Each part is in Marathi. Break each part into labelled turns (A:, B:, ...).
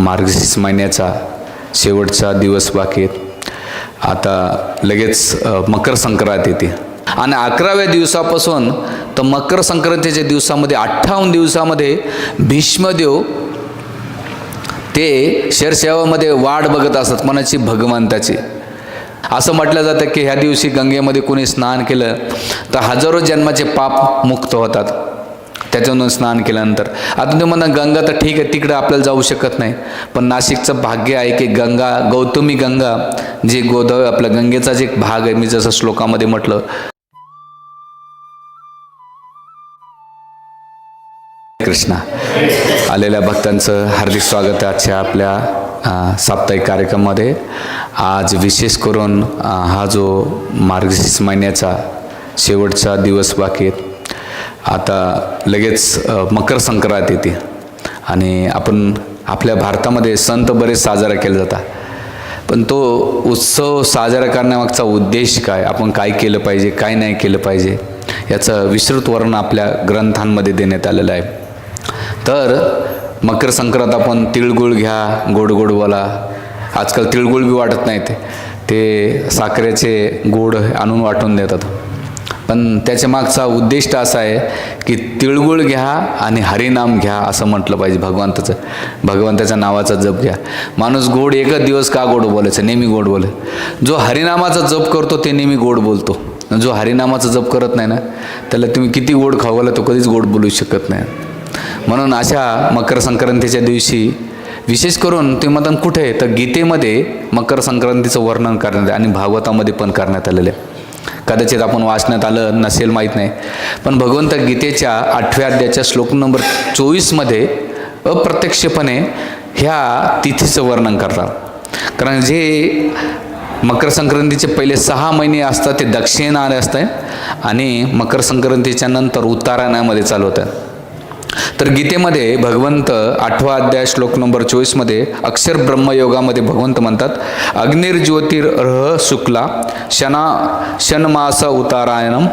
A: मार्गशीर्ष महिन्याचा शेवटचा दिवस बाकी आता लगेच मकर संक्रांत येते. आणि अकराव्या दिवसापासून तर मकर संक्रांतीच्या दिवसामध्ये अठ्ठावन्न दिवसामध्ये भीष्मदेव ते शरसेवामध्ये वाट बघत असतात मनाची भगवंताची. असं म्हटलं जातं की ह्या दिवशी गंगेमध्ये कोणी स्नान केलं तर हजारो जन्माचे पाप मुक्त होतात. त्याच्यामधून स्नान केल्यानंतर. आता तुम्ही म्हणा गंगा तर ठीक आहे तिकडं आपल्याला जाऊ शकत नाही. पण नाशिकचं भाग्य आहे की गंगा गौतमी गंगा जे गोदावरी आपल्या गंगेचा जे भाग आहे मी जसं श्लोकामध्ये म्हटलं. कृष्णा. आलेल्या भक्तांचं हार्दिक स्वागत आहे आजच्या आपल्या साप्ताहिक कार्यक्रमामध्ये. आज विशेष करून हा जो मार्गशीर्ष महिन्याचा शेवटचा दिवस बाकी आहेत आता लगेच मकर संक्रांत येते. आणि आपण आपल्या भारतामध्ये संत बरेच साजरा केले जातात. पण तो उत्सव साजरा करण्यामागचा उद्देश काय? आपण काय केलं पाहिजे काय नाही केलं पाहिजे? याचं विस्तृत वर्णन आपल्या ग्रंथांमध्ये देण्यात आलेलं आहे. तर मकर संक्रांत आपण तिळगुळ घ्या गोड गोड बोला. आजकाल तिळगुळ बी वाटत नाही ते ते साखरेचे गोड आणून वाटून देतात. पण त्याच्या मागचा उद्दिष्ट असा आहे की तिळगुळ घ्या आणि हरिनाम घ्या असं म्हटलं पाहिजे भगवंताचं. भगवंताच्या नावाचा जप घ्या. माणूस गोड एकच दिवस का गोड बोलायचं? नेहमी गोड बोले. जो हरिनामाचा जप करतो ते नेहमी गोड बोलतो. जो हरिनामाचा जप करत नाही ना त्याला तुम्ही किती गोड खावाला तो कधीच गोड बोलू शकत नाही. म्हणून अशा मकर संक्रांतीच्या दिवशी विशेष करून ते मतदान कुठे आहे तर गीतेमध्ये मकर संक्रांतीचं वर्णन करण्यात आणि भागवतामध्ये पण करण्यात आलेलं आहे. कदाचित आपण वाचण्यात आलं नसेल माहीत नाही. पण भगवंत गीतेच्या आठव्या अध्यायाच्या श्लोक नंबर चोवीसमध्ये अप्रत्यक्षपणे ह्या तिथीचं वर्णन करतात. कारण जे मकर संक्रांतीचे पहिले सहा महिने असतात ते दक्षिणाने असतात आणि मकर संक्रांतीच्या नंतर उत्तरायणामध्ये चालू होतात. तर गीतेमध्ये भगवंत आठवा अध्याय श्लोक नंबर चोवीसमध्ये अक्षर ब्रह्मयोगामध्ये भगवंत म्हणतात अग्निर्ज्योतिर्ह शुक्ला शना शनमास उतारायणम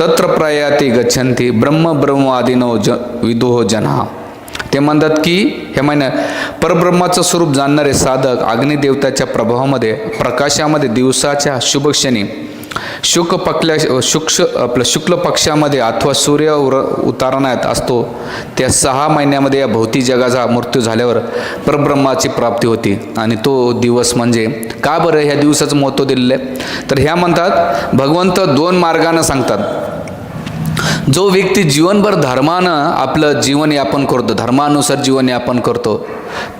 A: तत्र प्रयाती गच्छन्ति ब्रह्म ब्रह्मवादिनो ज विदुहो जना. ते म्हणतात की हे महिन्यात परब्रह्माचं स्वरूप जाणणारे साधक अग्निदेवताच्या प्रभावामध्ये प्रकाशामध्ये दिवसाच्या शुभक्षणी शुक पकल्या शुक्ष आपलं शुक्ल पक्षामध्ये अथवा सूर्य उर उतारण्यात असतो त्या सहा महिन्यामध्ये या भौतिक जगाचा मृत्यू झाल्यावर परब्रह्माची प्राप्ती होती. आणि तो दिवस म्हणजे का बरं ह्या दिवसाचं महत्त्व दिलेलं आहे? तर ह्या म्हणतात भगवंत दोन मार्गानं सांगतात. जो व्यक्ती जीवनभर धर्मानं आपलं जीवन यापन करतो धर्मानुसार जीवन यापन करतो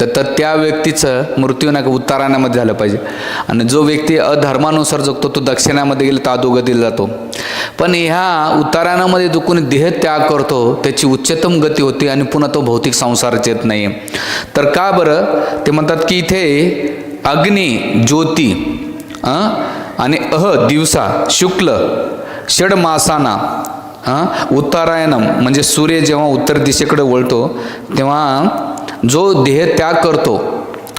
A: तर तर त्या व्यक्तीचं मृत्यू नाही उत्तरायणामध्ये झालं पाहिजे. आणि जो व्यक्ती अधर्मानुसार जगतो तो दक्षिणामध्ये गेला तर अधोगतीला जातो. पण ह्या उत्तरायणामध्ये जो कोणी देह त्याग करतो त्याची उच्चतम गती होती आणि पुन्हा तो भौतिक संसारात येत नाही तर का बरं? ते म्हणतात की इथे अग्नी ज्योती आणि अह दिवसा शुक्ल षडमासाना हां? उत्तरायणम म्हणजे सूर्य जेव्हा उत्तर दिशेकडे वळतो तेव्हा जो देह त्याग करतो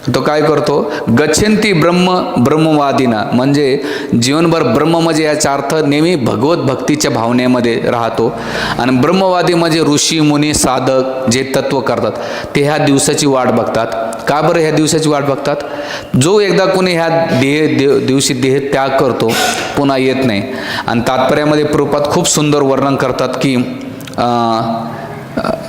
A: तो काय करतो? गच्छंती ब्रह्म ब्रह्मवादिना. म्हणजे जीवनभर ब्रह्म म्हणजे याचा अर्थ नेहमी भगवत भक्तीच्या भावनेमध्ये राहतो. आणि ब्रह्मवादी म्हणजे ऋषी मुनी साधक जे तत्व करतात ते ह्या दिवसाची वाट बघतात. का बरं ह्या दिवसाची वाट बघतात? जो एकदा कोणी ह्या देह देव दिवशी देह त्याग करतो पुन्हा येत नाही. आणि तात्पर्यामध्ये प्रूपात खूप सुंदर वर्णन करतात की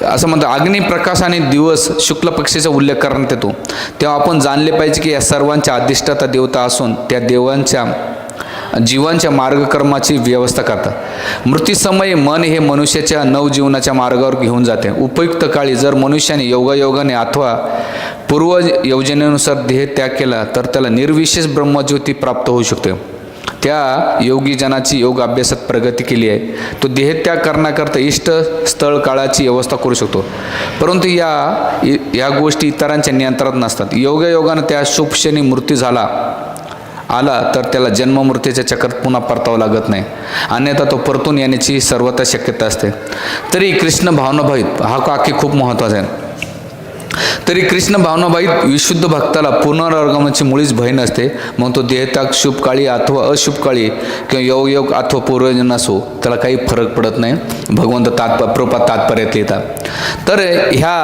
A: असं म्हणतो आणि दिवस शुक्ल पक्षाचा उल्लेख करण्यात येतो. तेव्हा आपण जाणले पाहिजे की या सर्वांच्या अधिष्ठाता देवता असून त्या देवांच्या जीवांच्या मार्गकर्माची व्यवस्था करतात. मृत्यूसमयी मन हे मनुष्याच्या नवजीवनाच्या मार्गावर घेऊन जाते. उपयुक्त काळी जर मनुष्याने योगायोगाने अथवा पूर्व योजनेनुसार देह त्याग केला तर त्याला निर्विशेष ब्रह्मज्योती प्राप्त होऊ शकते. त्या योगीजनाची योग अभ्यासात प्रगती केली आहे. तो देहत्याग करण्याकरता इष्ट स्थळ काळाची व्यवस्था करू शकतो. परंतु या या गोष्टी इतरांच्या नियंत्रणात नसतात. योगायोगानं त्या शुभक्षणी मृत्यू झाला आला तर त्याला जन्ममृत्यूच्या चक्रात पुन्हा परतावं लागत नाही. अन्यथा तो परतून येण्याची सर्वता शक्यता असते. तरी कृष्ण भावनाभावित हा काकी खूप महत्त्वाचा आहे. तरी कृष्ण भावनाबाईत विशुद्ध भक्ताला पुनरागमनाची मुळीच भय नसते. मग तो देहताक शुभ काळी अथवा अशुभ काळी किंवा योग योग अथवा पूर्वजन असो त्याला काही फरक पडत नाही. भगवंत तात्प प्रोपा तात्पर्यात लिहितात तर ह्या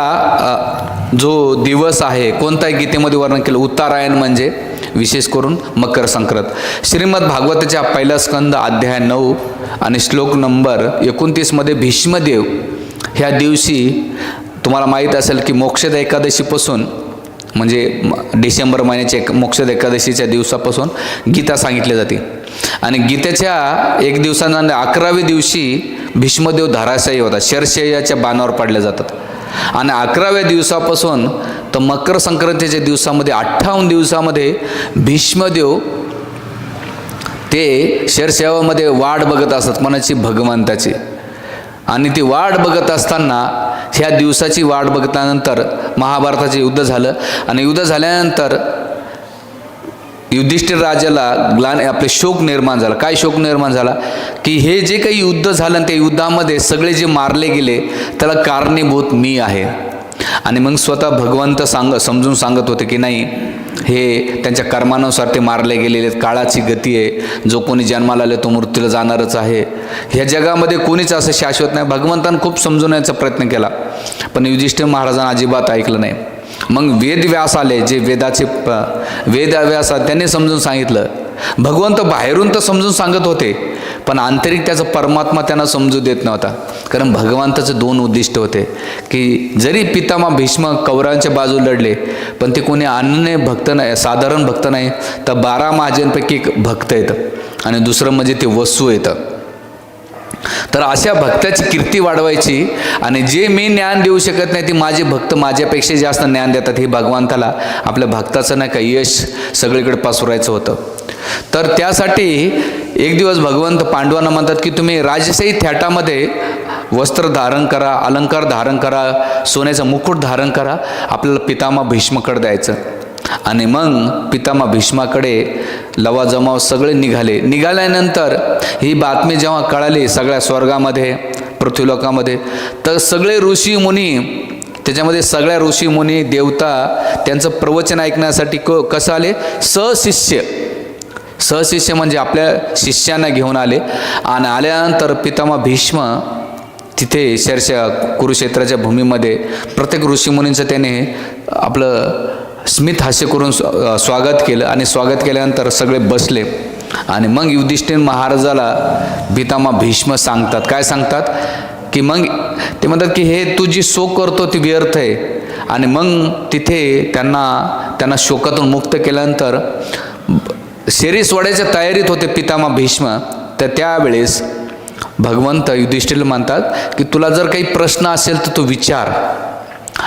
A: जो दिवस आहे कोणताही गीतेमध्ये वर्णन केलं उत्तरायण म्हणजे विशेष करून मकर संक्रांत. श्रीमद भागवताच्या पहिला स्कंद अध्याय नऊ आणि श्लोक नंबर एकोणतीसमध्ये भीष्मदेव ह्या दिवशी तुम्हाला माहीत असेल की मोक्षद एकादशीपासून म्हणजे डिसेंबर महिन्याच्या एक मोक्षद एकादशीच्या दिवसापासून गीता सांगितली जाते. आणि गीतेच्या एक दिवसानंतर अकराव्या दिवशी भीष्मदेव धाराशाही होतात शरशय्याच्या बाणावर पाडल्या जातात. आणि अकराव्या दिवसापासून तर मकर संक्रांतीच्या दिवसामध्ये अठ्ठावन्न दिवसामध्ये भीष्मदेव ते शरसेवामध्ये वाट बघत असतात मनाची भगवंताची आणि ती वाट बघत असताना ह्या दिवसाची वाट बघतानंतर महाभारताचे युद्ध झालं. आणि युद्ध झाल्यानंतर युधिष्ठिर राजाला ग्लान आपले शोक निर्माण झाला. काय शोक निर्माण झाला? की हे जे काही युद्ध झालं आणि त्या युद्धामध्ये सगळे जे मारले गेले त्याला कारणीभूत मी आहे. आणि मग स्वतः भगवंत सांग समजून सांगत होते की नाही हे त्यांच्या कर्मानुसार ते मारले गेलेले आहेत. काळाची गती आहे जो कोणी जन्माला आले तो मृत्यूला जाणारच आहे. ह्या जगामध्ये कोणीच असं शाश्वत नाही. भगवंतानं खूप समजवण्याचा प्रयत्न केला. पण युधिष्ठिर महाराजांना अजिबात ऐकलं नाही. मग वेदव्यास आले जे वेदाचे प वेदव्यास त्यांनी समजून सांगितलं. भगवंत बाहेरून तर समजून सांगत होते पण आंतरिक त्याचा परमात्मा त्यांना समजू देत नव्हता. कारण भगवंताचे दोन उद्दिष्ट होते की जरी पितामा भीष्म कौरांच्या बाजू लढले पण ते कोणी अन्य भक्त नाही साधारण भक्त नाही तर बारा महाजनपैकी एक भक्त येतं. आणि दुसरं म्हणजे ते वसू येतं. तर अशा भक्ताची कीर्ती वाढवायची आणि जे मी ज्ञान देऊ शकत नाही ती माझे भक्त माझ्यापेक्षा जास्त ज्ञान देतात हे भगवंताला आपल्या भक्ताचं नाही का यश सगळीकडे पसरायचं होतं. तर त्यासाठी एक दिवस भगवंत पांडवांना म्हणतात की तुम्ही राजशाही थाटामध्ये वस्त्र धारण करा अलंकार धारण करा सोन्याचं मुकुट धारण करा आपल्याला पितामा भीष्मकडे द्यायचं. आणि मग पितामा भीष्माकडे लवाजमाव सगळे निघाले. निघाल्यानंतर ही बातमी जेव्हा कळाली सगळ्या स्वर्गामध्ये पृथ्वीलोकामध्ये तर सगळे ऋषी मुनी त्याच्यामध्ये सगळ्या ऋषी मुनी देवता त्यांचं प्रवचन ऐकण्यासाठी क कसं आले? सशिष्य. सहशिष्य म्हणजे आपल्या शिष्यांना घेऊन आले. आणि आल्यानंतर पितामा भीष्म तिथे शेरशा कुरुक्षेत्राच्या भूमीमध्ये प्रत्येक ऋषीमुनींचं त्याने आपलं स्मित हास्य करून स्व- स्वागत केलं आणि स्वागत केल्यानंतर सगळे बसले. आणि मग युधिष्ठिर महाराजाला भीतामा भीष्म सांगतात. काय सांगतात? की मग ते म्हणतात की हे तू जी शोक करतो ती व्यर्थ आहे. आणि मग तिथे त्यांना त्यांना शोकातून मुक्त केल्यानंतर शरीर सोडायच्या तयारीत होते पितामा भीष्म. तर त्यावेळेस भगवंत युधिष्ठिर म्हणतात की तुला जर काही प्रश्न असेल तर तू विचार.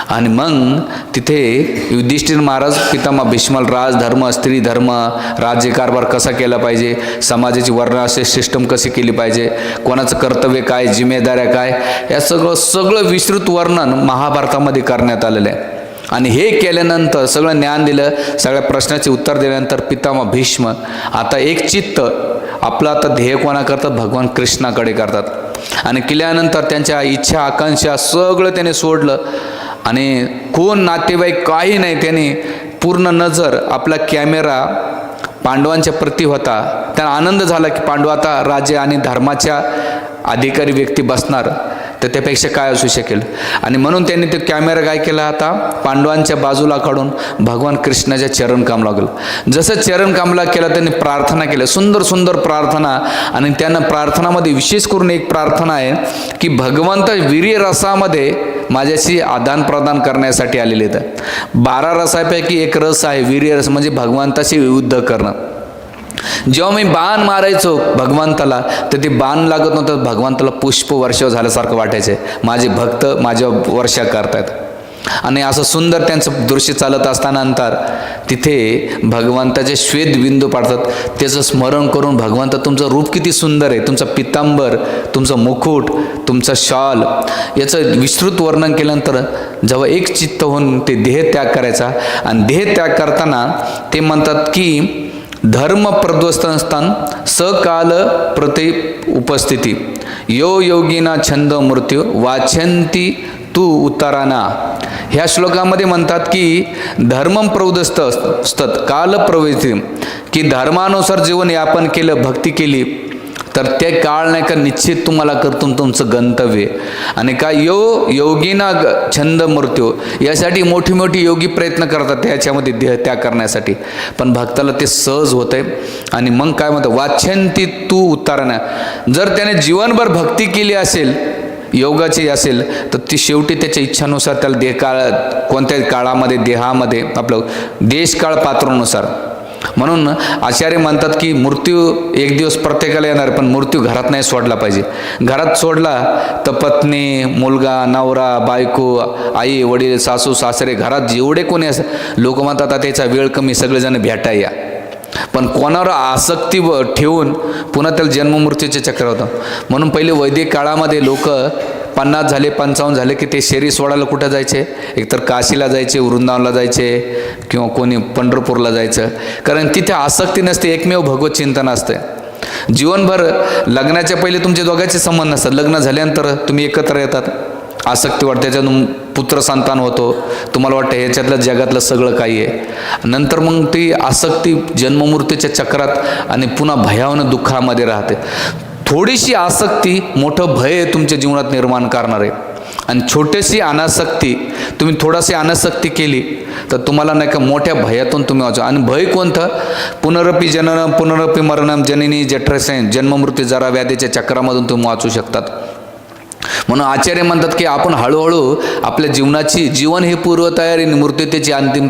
A: आणि मग तिथे युधिष्ठिर महाराज पितामा भीष्मल राज धर्म स्त्री धर्म राज्यकारभार कसा केला पाहिजे समाजाची वर्ण असे सिस्टम कशी केली पाहिजे कोणाचं कर्तव्य काय जिम्मेदाऱ्या काय या सगळं सगळं विस्तृत वर्णन महाभारतामध्ये करण्यात आलेलं आहे. आणि हे केल्यानंतर सगळं ज्ञान दिलं सगळ्या प्रश्नाचे उत्तर दिल्यानंतर पितामा भीष्म आता एक चित्त आपलं आता ध्येय कोणा करतात भगवान कृष्णाकडे करतात. आणि केल्यानंतर त्यांच्या इच्छा आकांक्षा सगळं त्याने सोडलं. आणि कोण नातेवाईक काही नाही त्याने पूर्ण नजर आपला कॅमेरा पांडवांच्या प्रती होता. त्यांना आनंद झाला की पांडव आता राजे आणि धर्माच्या अधिकारी व्यक्ती बसणार तर त्यापेक्षा काय असू शकेल? आणि म्हणून त्यांनी तो कॅमेरा काय केला आता? पांडवांच्या बाजूला काढून भगवान कृष्णाच्या चरण काम लागलं जसं चरण कामला केला त्यांनी प्रार्थना केल्या. सुंदर सुंदर प्रार्थना. आणि त्यांना प्रार्थनामध्ये विशेष करून एक प्रार्थना आहे की भगवंत वीर्य रसामध्ये माझ्याशी आदानप्रदान करण्यासाठी आलेले आहेत. बारा रसापैकी एक रस आहे वीर्य रस म्हणजे भगवंताशी युद्ध करणं. जेव्हा मी बाण मारायचो भगवंताला तर ते बाण लागत नव्हतं भगवंताला पुष्प वर्ष झाल्यासारखं वाटायचे. माझे भक्त माझ्या वर्षा करतायत. आणि असं सुंदर त्यांचं दृश्य चालत असतानंतर तिथे भगवंताचे श्वेत बिंदू पाडतात त्याचं स्मरण करून भगवंत तुमचं रूप किती सुंदर आहे. तुमचं पितांबर तुमचं मुकुट तुमचं शॉल याचं विस्तृत वर्णन केल्यानंतर जेव्हा एक चित्त होऊन ते देह त्याग करायचा आणि देह त्याग करताना ते म्हणतात की धर्म प्रध्वस्तान सकाल प्रति उपस्थिती. यो योगिना छंद मृत्यू वाचंती तू उत्तराना. ह्या श्लोकामध्ये म्हणतात की धर्मम प्रौदस्त असतात. काल प्रवृत्ती की धर्मानुसार जीवन यापन केलं भक्ती केली तर ते काळ नाही का निश्चित तुम्हाला करतून तुमचं गंतव्य. आणि का यो योगीना ग- छंद मृत्यू. यासाठी मोठी मोठी योगी प्रयत्न करतात त्याच्यामध्ये देह त्याग करण्यासाठी. पण भक्ताला ते सहज होतंय. आणि मग काय म्हणतं वाच्छंती तू उतारणा जर त्याने जीवनभर भक्ती केली असेल योगाची असेल तर ती शेवटी त्याच्या इच्छानुसार त्याला देह काळ कोणत्याही काळामध्ये देहामध्ये आपलं देशकाळ पात्रानुसार. म्हणून आचार्य म्हणतात की मृत्यू एक दिवस प्रत्येकाला येणार पण मृत्यू घरात नाही सोडला पाहिजे. घरात सोडला तर पत्नी मुलगा नवरा बायको आई वडील सासू सासरे घरात जेवढे कोणी असं लोक म्हणतात आता त्याचा वेळ कमी सगळेजण भेटाय या. पण कोणावर आसक्ती व- ठेवून पुन्हा त्याला जन्ममृत्यूचे चक्र होतं. म्हणून पहिले वैदिक काळामध्ये लोक पन्नास झाले पंचावन्न झाले की ते शरीर सोडायला कुठं जायचे? एकतर काशीला जायचे वृंदावनला जायचे किंवा कोणी पंढरपूरला जायचं. कारण तिथे आसक्ती नसते एकमेव भगवत चिंतन असते. जीवनभर लग्नाच्या पहिले तुमचे दोघांचे संबंध नसतात. लग्न झाल्यानंतर तुम्ही एकत्र येतात. आसक्ती वाटते त्याच्यातून पुत्र संतान होतो. तुम्हाला वाटतं ह्याच्यातलं जगातलं सगळं काही आहे. नंतर मग ती आसक्ती जन्ममूर्तीच्या चक्रात आणि पुन्हा भयावनं दुःखामध्ये राहते. थोडीशी आसक्ती मोठं भय तुमच्या जीवनात निर्माण करणार आहे. आणि छोटीशी अनासक्ती तुम्ही थोडीशी अनासक्ती केली तर तुम्हाला नाही का मोठ्या भयातून तुम्ही वाचा आणि भय कोणतं? पुनरपी जनन पुनरपी मरणम जननी जठरसेन जन्ममृत्यू जरा व्याधीच्या चक्रामधून तुम्ही वाचू शकतात. म्हणून आचार्य म्हणतात की आपण हळूहळू आपल्या जीवनाची जीवन ही पूर्वतयारी आणि अंतिम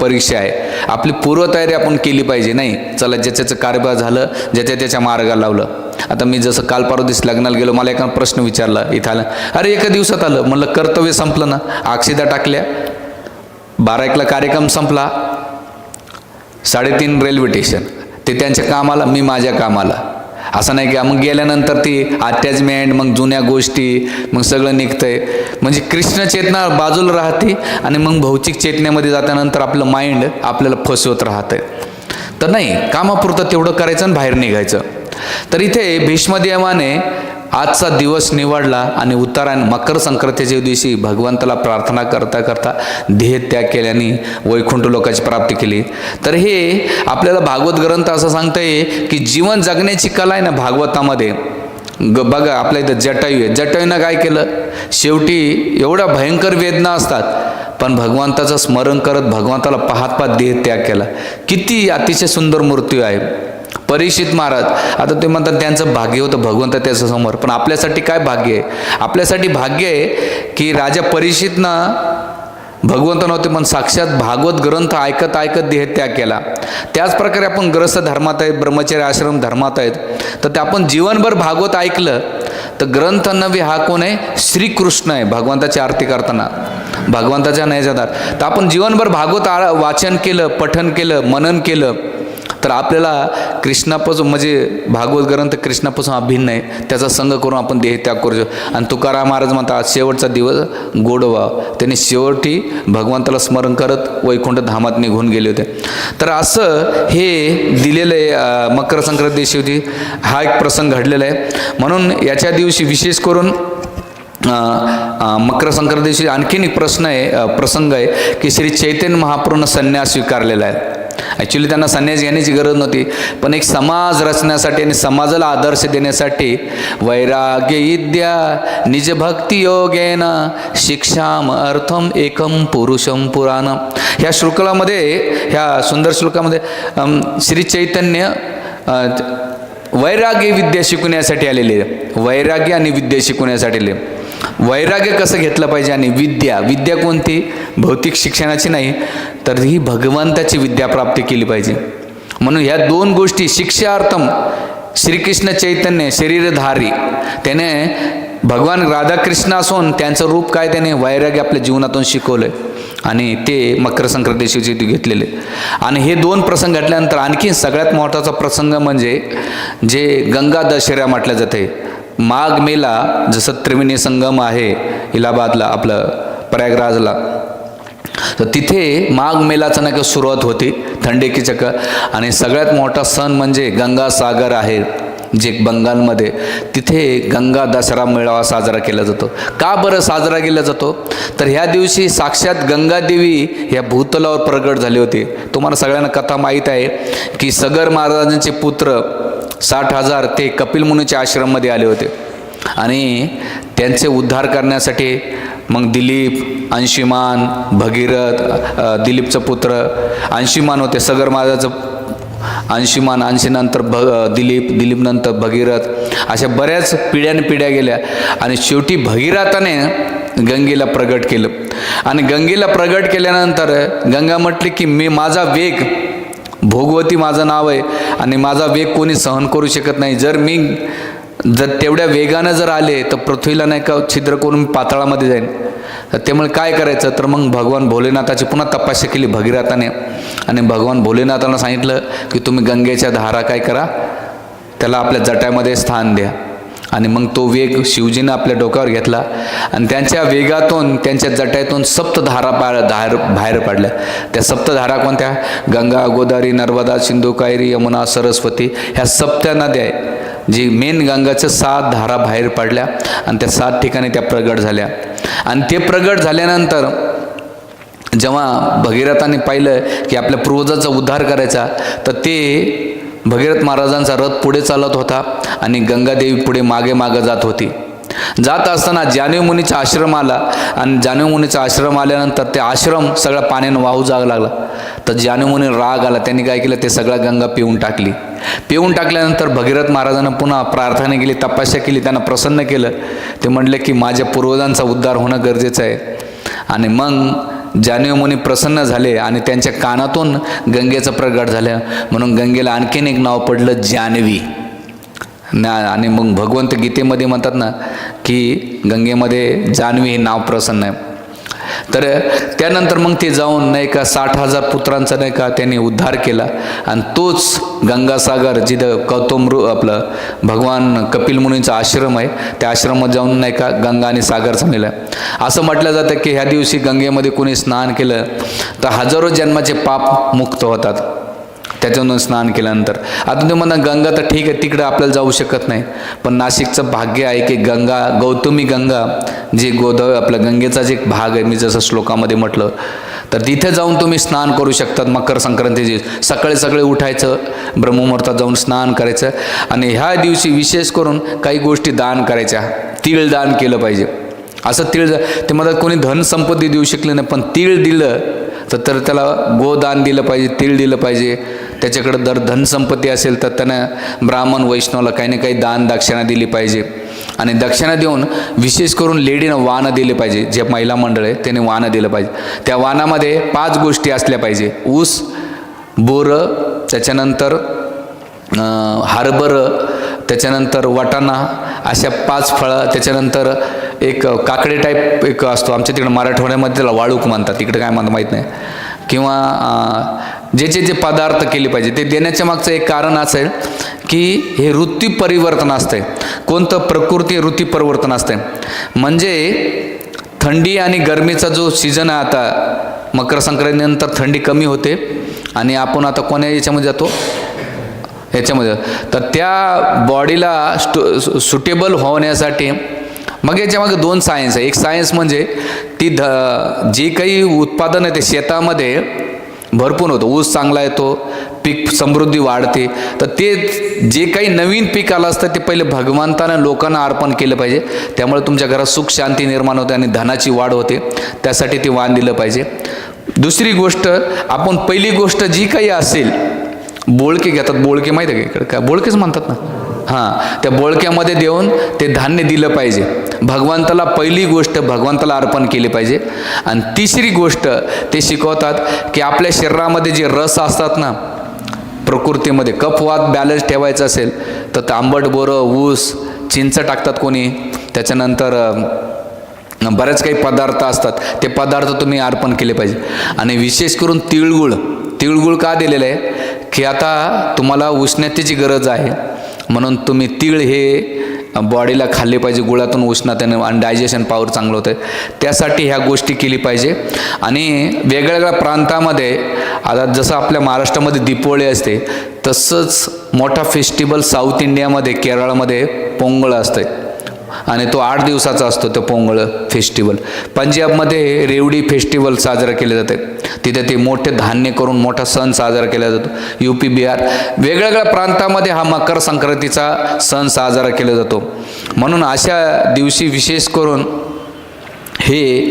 A: परीक्षा आहे. आपली पूर्वतयारी आपण केली पाहिजे नाही? चला ज्याच्याचं कारभार झालं ज्याच्या त्याच्या मार्गाला लावलं. आता मी जसं काल परवा लग्नाला गेलो मला एका प्रश्न विचारला इथं आलं अरे एका दिवसात आलं? म्हणलं कर्तव्य संपलं ना. अक्षिदा टाकल्या. बारा एकला कार्यक्रम संपला. साडेतीन रेल्वे स्टेशन. ते त्यांच्या कामाला मी माझ्या कामाला. असं नाही की मग गेल्यानंतर ती अटॅचमेंट मग जुन्या गोष्टी मग सगळं निघतंय. म्हणजे कृष्ण चेतना बाजूला राहते आणि मग भौतिक चेतनेमध्ये जात्यानंतर आपलं माइंड आपल्याला फसवत राहतंय. तर नाही कामापुरतं तेवढं करायचं आणि बाहेर निघायचं. तर इथे भीष्मदेवाने आजचा दिवस निवडला आणि उत्तरायण मकर संक्रांतीच्या दिवशी भगवंताला प्रार्थना करता करता ध्येय त्याग केल्याने वैकुंठ लोकाची प्राप्ती केली. तर हे आपल्याला भागवत ग्रंथ असं सांगता येईल की जीवन जगण्याची कला आहे ना भागवतामध्ये. ग बघा आपल्या इथं जटायू आहे. जटायूनं काय केलं? शेवटी एवढ्या भयंकर वेदना असतात. पण भगवंताचं स्मरण करत भगवंताला पाहत पाहत देह त्याग केला. किती अतिशय सुंदर मृत्यू आहे. परीक्षित महाराज. आता ते म्हणतात त्यांचं भाग्य होतं भगवंत त्याच्यासमोर. पण आपल्यासाठी काय भाग्य आहे? आपल्यासाठी भाग्य आहे की राजा परीक्षितनं भगवंत नव्हते पण साक्षात भागवत ग्रंथ ऐकत ऐकत देह त्याग केला. त्याच प्रकारे आपण ग्रस्त धर्मात आहेत ब्रह्मचर्य आश्रम धर्मात आहेत. तर ते आपण जीवनभर भागवत ऐकलं तर ग्रंथ नवी हा कोण आहे? श्रीकृष्ण आहे भगवंताची आरती करताना. भगवंताच्या नाही जाणार तर आपण जीवनभर भागवत आ- वाचन केलं पठन केलं मनन केलं. तर आपल्याला कृष्णापासून म्हणजे भागवत ग्रंथ कृष्णापासून अभिन्न आहे. त्याचा संग करून आपण देह त्याग करू शकतो. आणि तुकाराम महाराज म्हणतात शेवटचा दिवस गोड व्हावा. त्यांनी शेवटी भगवंताला स्मरण करत वैकुंठ धामात निघून गेले होते. तर असं हे दिलेलं आहे मकर संक्रांत दिवशी होती. हा एक प्रसंग घडलेला आहे. म्हणून याच्या दिवशी विशेष करून मकर संक्रांतीशी आणखीन एक प्रश्न आहे प्रसंग आहे की श्री चैतन्य महाप्रभूनं संन्यास स्वीकारलेला आहे. ॲक्च्युली त्यांना संन्यास घेण्याची गरज नव्हती. पण एक समाज रचण्यासाठी आणि समाजाला आदर्श देण्यासाठी वैराग्य विद्या निज भक्ती योगेन शिक्षाम अर्थम एकम पुरुषम पुराण ह्या श्लोकामध्ये ह्या सुंदर श्लोकामध्ये श्री चैतन्य वैराग्य विद्या शिकवण्यासाठी आलेले. आहे. वैराग्य आणि विद्या शिकवण्यासाठी आले वैराग्य कसं घेतलं पाहिजे आणि विद्या विद्या कोणती? भौतिक शिक्षणाची नाही तर ही भगवंताची विद्या प्राप्त केली पाहिजे. म्हणून ह्या दोन गोष्टी शिक्षार्थम श्रीकृष्ण चैतन्य शरीरधारी त्याने भगवान राधाकृष्ण असून त्यांचं रूप काय त्याने? वैराग्य आपल्या जीवनातून शिकवलं आणि ते मकर संक्रांती दिवशी ते घेतलेले. आणि हे दोन प्रसंग घडल्यानंतर आणखी सगळ्यात महत्त्वाचा प्रसंग म्हणजे जे गंगा दशेरा म्हटलं जाते माघ मेला जसं त्रिवेणी संगम आहे इलाहाबादला आपलं प्रयागराजला. तर तिथे माघ मेलाचं नाही का सुरुवात होती थंडीची चक्र. आणि सगळ्यात मोठा सण म्हणजे गंगासागर आहे जे बंगालमध्ये. तिथे गंगा दसरा मेळावा साजरा केला जातो. का बरं साजरा केला जातो? तर ह्या दिवशी साक्षात गंगादेवी ह्या भूतलावर प्रगट झाली होती. तुम्हाला सगळ्यांना कथा माहीत आहे की सगर महाराजांचे पुत्र साठ हजार ते कपिल मुनीच्या आश्रममध्ये आले होते. आणि त्यांचे उद्धार करण्यासाठी मग दिलीप अंशुमान भगीरथ दिलीपचं पुत्र अंशुमान होते सगर महाराजाचं अंशुमान अंशीनंतर भ दिलीप दिलीपनंतर भगीरथ अशा बऱ्याच पिढ्याने पिढ्या गेल्या. आणि शेवटी भगीरथाने गंगेला प्रगट केलं. आणि गंगेला प्रगट केल्यानंतर गंगा म्हटली की मी माझा वेग भोगवती माझं नाव आहे आणि माझा वेग कोणी सहन करू शकत नाही. जर मी जर तेवढ्या वेगानं जर आले तर पृथ्वीला नाही का छिद्र करून मी पाताळामध्ये जाईन. तर त्यामुळे काय करायचं? तर मग भगवान भोलेनाथाची पुन्हा तपासणी केली भगीरथाने. आणि भगवान भोलेनाथानं सांगितलं की तुम्ही गंगेच्या धारा काय करा? त्याला आपल्या जटामध्ये स्थान द्या. आणि मग तो वेग शिवजीनं आपल्या डोक्यावर घेतला आणि त्यांच्या वेगातून त्यांच्या जटातून सप्तधारा पा धार बाहेर पडल्या. त्या सप्तधारा कोणत्या? गंगा गोदावरी नर्मदा सिंधू कायरी यमुना सरस्वती ह्या सप्त नद्या आहे जी मेन गंगाच्या सात धारा बाहेर पडल्या आणि त्या सात ठिकाणी त्या प्रगट झाल्या. आणि ते प्रगट झाल्यानंतर जेव्हा भगीरथाने पाहिलं की आपल्या पूर्वजाचा उद्धार करायचा तर ते भगीरथ महाराजांचा रथ पुढे चालत होता आणि गंगादेवी पुढे मागे मागे जात होती. जात असताना जानेव मुनीचा आश्रम आला आणि जानेव मुनीचा आश्रम आल्यानंतर ते आश्रम सगळा पाण्यानं वाहू जाग लागला. तर जानेव मुनी राग आला. त्यांनी काय केलं? ते सगळ्या गंगा पिऊन टाकली. पिऊन टाकल्यानंतर भगीरथ महाराजांना पुन्हा प्रार्थना केली तपस्या केली त्यांना प्रसन्न केलं. ते म्हणले की माझ्या पूर्वजांचा उद्धार होणं गरजेचं आहे. आणि मग जानवी मुनी प्रसन्न झाले आणि त्यांच्या कानातून गंगेचं प्रगट झालं. म्हणून गंगेला आणखीन एक नाव पडलं जानवी ना आणि मग भगवंत गीतेमध्ये म्हणतात ना की गंगेमध्ये जानवी हे नाव प्रसन्न आहे. तर त्यानंतर मग ते जाऊन नाही का साठ हजार पुत्रांचा नाही का त्यांनी उद्धार केला. आणि तोच गंगासागर जिथं कौतुमृ आपलं भगवान कपिल मुनींचा आश्रम आहे त्या आश्रमात जाऊन नाही का गंगा आणि सागर जमलेला आहे असं म्हटलं जातं की ह्या दिवशी गंगेमध्ये कोणी स्नान केलं तर हजारो जन्माचे पाप मुक्त होतात. त्याच्यातून स्नान केल्यानंतर. आता तुम्ही म्हणा गंगा तर ठीक आहे तिकडं आपल्याला जाऊ शकत नाही. पण नाशिकचं भाग्य आहे की गंगा गौतमी गंगा जी गोदावरी आपल्या गंगेचा जे भाग आहे मी जसं श्लोकामध्ये म्हटलं तर तिथे जाऊन तुम्ही स्नान करू शकतात मकर संक्रांतीची सकाळी सकाळी उठायचं ब्रह्ममुहूर्तात जाऊन स्नान करायचं आणि ह्या दिवशी विशेष करून काही गोष्टी दान करायच्या. तीळ दान केलं पाहिजे. असं तीळ ते मला कोणी धन संपत्ती देऊ शकले नाही पण तीळ दिलं तर तर त्याला गोदान दिलं पाहिजे तीळ दिलं पाहिजे. त्याच्याकडं जर धनसंपत्ती असेल तर त्यानं ब्राह्मण वैष्णवला काही ना काही दान दक्षिणा दिली पाहिजे. आणि दक्षिणा देऊन विशेष करून लेडीनं वानं दिले पाहिजे. जे महिला मंडळ आहे त्याने वानं दिलं पाहिजे. त्या वानामध्ये पाच गोष्टी असल्या पाहिजे. ऊस बोरं त्याच्यानंतर हरभरं त्याच्यानंतर वाटाणा अशा पाच फळं त्याच्यानंतर एक काकडे टाईप एक असतो. आमच्या तिकडं मराठवाड्यामध्ये त्याला वाळूक म्हणतात. तिकडं काय म्हणतात माहीत नाही. किंवा जे जे जे पदार्थ केले पाहिजे ते देण्याच्या मागचं एक कारण असेल की हे वृत्ती परिवर्तन असते कोणतं प्रकृती वृत्ती परिवर्तन असते म्हणजे थंडी आणि गरमीचा जो सीझन आहे आता मकर संक्रांतीनंतर थंडी कमी होते आणि आपण आता कोण्या याच्यामध्ये जातो? याच्यामध्ये. तर त्या बॉडीला स्टु सुटेबल होण्यासाठी मग याच्यामागे दोन सायन्स आहे. एक सायन्स म्हणजे ती ध जे काही उत्पादन आहे ते शेतामध्ये भरपूर होतं. ऊस चांगला येतो पीक समृद्धी वाढते. तर ते जे काही नवीन पीक आलं असतं ते पहिले भगवंतानं लोकांना अर्पण केलं पाहिजे. त्यामुळे तुमच्या घरात सुख शांती निर्माण होते आणि धनाची वाढ होते. त्यासाठी ते वाण दिलं पाहिजे. दुसरी गोष्ट आपण पहिली गोष्ट जी काही असेल बोळके घेतात. बोळके माहिती आहे का इकडे? काय बोळकेच म्हणतात ना? हां. त्या बोळक्यामध्ये देऊन ते धान्य दिलं पाहिजे. भगवंताला पहिली गोष्ट भगवंताला अर्पण केली पाहिजे. आणि तिसरी गोष्ट ते शिकवतात की आपल्या शरीरामध्ये जे रस असतात ना प्रकृतीमध्ये कफवात बॅलन्स ठेवायचं असेल तर ते आंबट बोरं ऊस चिंच टाकतात कोणी. त्याच्यानंतर बरेच काही पदार्थ असतात. ते पदार्थ तुम्ही अर्पण केले पाहिजे. आणि विशेष करून तिळगुळ. तिळगुळ का दिलेलं आहे? की आता तुम्हाला उष्णतेची गरज आहे. म्हणून तुम्ही तीळ हे बॉडीला खाल्ले पाहिजे गुळातून उष्णतेने आणि डायजेशन पॉवर चांगलं होतं त्यासाठी ह्या गोष्टी केली पाहिजे. आणि वेगवेगळ्या प्रांतामध्ये आता जसं आपल्या महाराष्ट्रामध्ये दीपोळी असते तसंच मोठा फेस्टिवल साऊथ इंडियामध्ये केरळमध्ये पोंगळ असते आणि तो आठ दिवसाचा असतो तो पोंगळ फेस्टिवल पंजाबमध्ये रेवडी फेस्टिवल साजरा केले जाते. तिथे ते मोठे धान्य करून मोठा सण साजरा केला जातो. यू पी बिहार वेगवेगळ्या प्रांतामध्ये हा मकर संक्रांतीचा सण साजरा केला जातो. म्हणून अशा दिवशी विशेष करून हे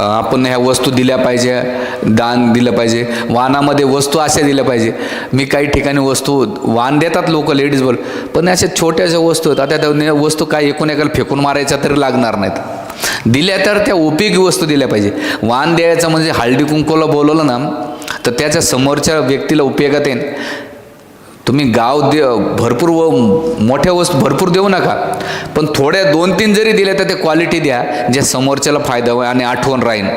A: आपण ह्या वस्तू दिल्या पाहिजे दान दिलं पाहिजे. वानामध्ये वस्तू अशा दिल्या पाहिजे. मी काही ठिकाणी वस्तू वान देतात लोक लेडीजवर पण अशा छोट्याशा वस्तू आहेत आता त्या वस्तू काय एकूण एकाला फेकून मारायच्या तरी लागणार नाहीत. दिल्या तर त्या उपयोगी वस्तू दिल्या पाहिजे. वान द्यायचं म्हणजे हळदी कुंकूला बोलवलं ना तर त्याच्या समोरच्या व्यक्तीला उपयोगात येईल तुम्ही गाव दे भरपूर व मोठ्या वस्तू भरपूर देऊ नका पण थोड्या दोन तीन जरी दिल्या तर ते क्वालिटी द्या जे समोरच्याला फायदा होईल आणि आठवण राहील.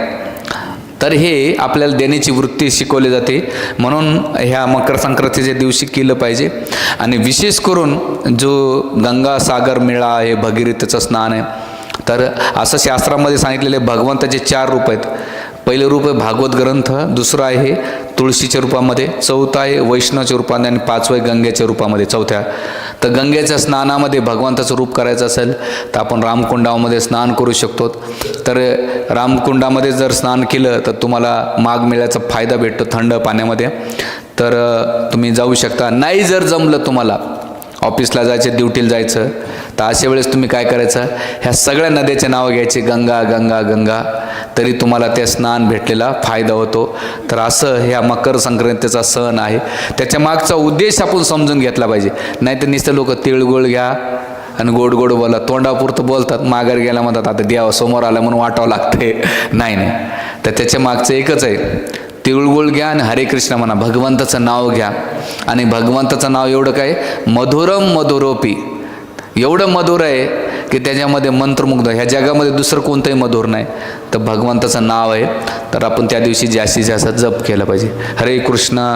A: तर हे आपल्याला देण्याची वृत्ती शिकवली जाते. म्हणून ह्या मकर संक्रांतीच्या दिवशी केलं पाहिजे. आणि विशेष करून जो गंगा सागर मेळा आहे भगीरथचं स्नान आहे तर असं शास्त्रामध्ये सांगितलेले भगवंताचे चार रूप आहेत. पहिलं रूप आहे भागवत ग्रंथ दुसरं आहे तुळशीच्या रूपामध्ये चौथं आहे वैष्णवच्या रूपाने आणि पाचवं आहे गंगेच्या रूपामध्ये चौथ्या. तर गंगेच्या स्नानामध्ये भगवंताचं रूप करायचं असेल तर आपण रामकुंडामध्ये स्नान करू शकतो. तर रामकुंडामध्ये जर स्नान केलं तर तुम्हाला माग मिळायचा फायदा भेटतो थंड पाण्यामध्ये. तर तुम्ही जाऊ शकता. नाही जर जमलं तुम्हाला ऑफिसला जायचं ड्युटीला जायचं. तर अशा वेळेस तुम्ही काय करायचं? ह्या सगळ्या नद्याचे नावं घ्यायचे. गंगा गंगा गंगा. तरी तुम्हाला त्या स्नान भेटलेला फायदा होतो. तर असं ह्या मकर संक्रांतीचा सण आहे. त्याच्या मागचा उद्देश आपण समजून घेतला पाहिजे. नाही तर नुसतं लोक तिळगुळ घ्या आणि गोड गोड बोला. तोंडापुरतं बोलतात. माघार गेला म्हणतात आता द्यावं समोर आला म्हणून वाटावं लागते नाही नाही. तर त्याच्या मागचं एकच आहे. तिळगुळ घ्या आणि हरे कृष्ण म्हणा. भगवंताचं नाव घ्या. आणि भगवंताचं नाव एवढं काय? मधुरम मधुरोपी. एवढं मधुर आहे की त्याच्यामध्ये मंत्रमुग्ध. ह्या जगामध्ये दुसरं कोणतंही मधुर नाही. तर भगवंताचं नाव आहे. तर आपण त्या दिवशी जास्तीत जास्त जप केलं पाहिजे. हरे कृष्ण.